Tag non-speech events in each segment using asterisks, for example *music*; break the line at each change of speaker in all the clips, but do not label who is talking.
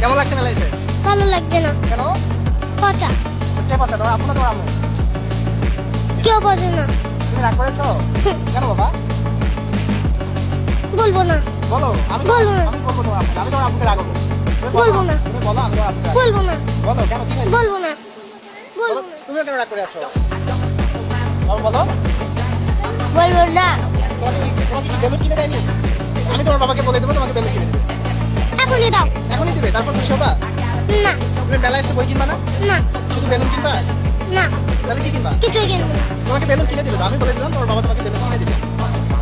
কেমন লাগছে মেলা এসে?
ভালো লাগছে না।
কেন?
পচা।
কে পাচ্ছে তোমার আপু না তোমার আম্মু?
কেউ বোঝে না।
তুমি রাগ করেছ? *laughs* কেন বাবা?
বলব না।
বলো আমি
বলব না।
আমি বলব তোমার আপুকে আমি তোমার রাখব তুমি বলো,
বলব না।
তুমি বলো আমি তোমার।
বলব না।
বলো কেন কি
বলব না। বলব
তুমিও কেন রাগ করে আছো? বলো বলো।
বলব না।
তোমাকে বেলুন কিনে দেয়নি? আমি তোমার বাবাকে বলে দেবো তোমাকে বেলুন কিনে দেবে। তারপর খুশি হবা
না।
তুমি মেলায় এসে বই কিনবা না?
না।
শুধু বেলুন কিনবা?
না।
তাহলে কি কিনবা?
কিছুই কিনবো
তোমাকে বেলুন কিনে দিবে আমি বলে দিলাম তোমার বাবা তোমাকে বেলুন কিনে দিবে।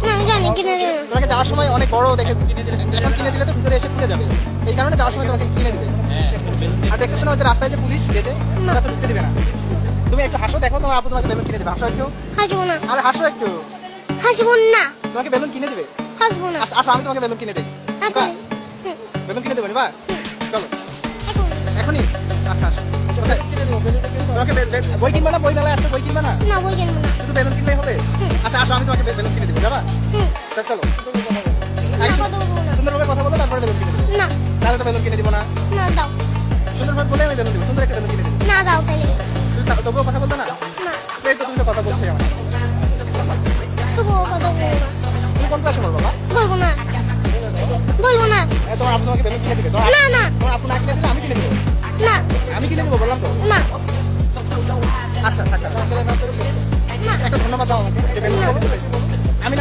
না আমি জানি কিনে দেবে না।
তোমাকে যাওয়ার সময় অনেক বড় দেখে এখন কিনে দিলে তো ভিতরে এসে খুলে যাবে। এই কারণে যাওয়ার সময় তোমাকে কিনে দিবে। আর দেখতেছো না ওই যে রাস্তায় যে পুলিশ গেটে
না।
ওরা তো ঢুকতে দিবে না। তুমি একটু হাসো দেখো তোমার আপু তোমাকে বেলুন কিনে দিবে। হাসো একটু।
হাসবো না।
আরে হাসো একটু।
হাসবো না।
তোমাকে বেলুন কিনে দিবে?
হাসবো না।
আসো আমি তোমাকে বেলুন কিনে দিই।
হুম,
বেলুন কিনে দেবেন বা চলো। এখনই? আচ্ছা আচ্ছা? তোমাকে বই কিনবা না? বই মেলায় আসছো বই কিনবা না?
না বই কিনবো না।
শুধু বেলুন কিনলেই হবে। আচ্ছা আসো আমি তোমাকে বেলুন কিনে দেবো। যাবা? তা চলো। সুন্দরভাবে কথা বলো তারপরে বেলুন কিনে দেবো।
না।
তাহলে তো বেলুন কিনে দিব না।
না দাও।
সুন্দরভাবে বলে আমি বেলুন দেবো। সুন্দর একটা বেলুন কিনে দেবো।
না দাও তাহলে
তবুও কথা বলবে না?
আমাকে না
দিলে আমি কিনে দেবো
না।
তো। না। আচ্ছা আচ্ছা
ধন্যবাদ
আমি